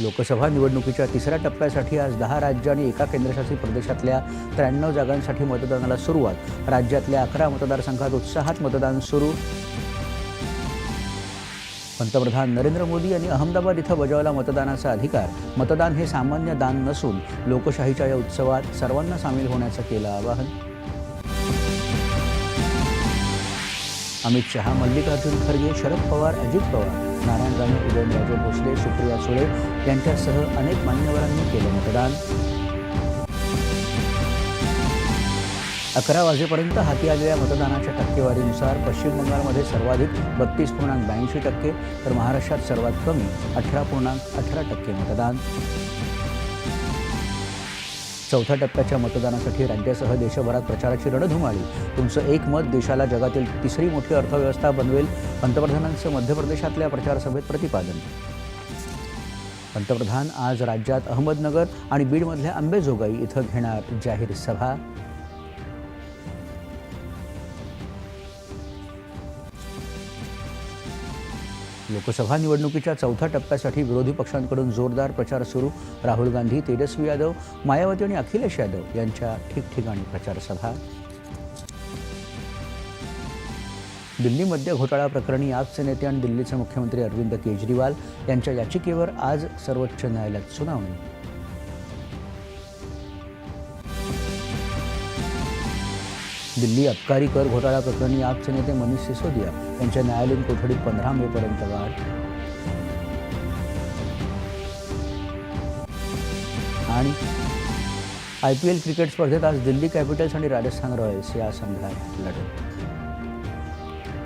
लोकसभा निवडणुकीच्या तिसऱ्या टप्प्यासाठी आज दहा राज्य आणि एका केंद्रशासित प्रदेशातल्या त्र्याण्णव जागांसाठी मतदानाला सुरुवात. राज्यातल्या अकरा मतदारसंघात उत्साहात मतदान सुरू. पंतप्रधान नरेंद्र मोदी यांनी अहमदाबाद इथं बजावला मतदानाचा अधिकार. मतदान हे सामान्य दान नसून लोकशाहीच्या या उत्सवात सर्वांना सामील होण्याचं केलं आवाहन. अमित शहा मल्लिकार्जुन खरगे शरद पवार अजित पवार नारायण राणे उदयनराजे भोसले सुप्रिया सुळे यांच्यासह अनेक मान्यवरांनी केलं मतदान. अकरा वाजेपर्यंत हाती आलेल्या मतदानाच्या टक्केवारीनुसार पश्चिम बंगालमध्ये सर्वाधिक बत्तीस पूर्णांक ब्याऐंशी टक्के तर महाराष्ट्रात सर्वात कमी अठरा पूर्णांक अठरा टक्के मतदान. चौथ्या टप्प्याच्या मतदानासाठी राज्यासह देशभरात प्रचाराची रणधुमाळी. तुमचं एक मत देशाला जगातील तिसरी मोठी अर्थव्यवस्था बनवेल पंतप्रधानांचं मध्य प्रदेशातल्या प्रचारसभेत प्रतिपादन. पंतप्रधान आज राज्यात अहमदनगर आणि बीडमधल्या अंबेजोगाई इथं घेणार जाहीर सभा. लोकसभा निवडणुकीच्या चौथ्या टप्प्यासाठी विरोधी पक्षांकडून जोरदार प्रचार सुरू. राहुल गांधी तेजस्वी यादव मायावती आणि अखिलेश यादव यांच्या ठिकठिकाणी प्रचार सभा घोटाळा प्रकरणी आपचे नेते आणि दिल्लीचे मुख्यमंत्री अरविंद केजरीवाल यांच्या याचिकेवर आज सर्वोच्च न्यायालयात सुनावणी. दिल्ली अबकारी कर घोटाळा प्रकरणी आपचे नेते मनीष सिसोदिया यांच्या न्यायालयीन कोठडीत पंधरा मेपर्यंत वाढ आणि आय पी एल क्रिकेट स्पर्धेत आज दिल्ली कॅपिटल्स आणि राजस्थान रॉयल्स या संघात लढत.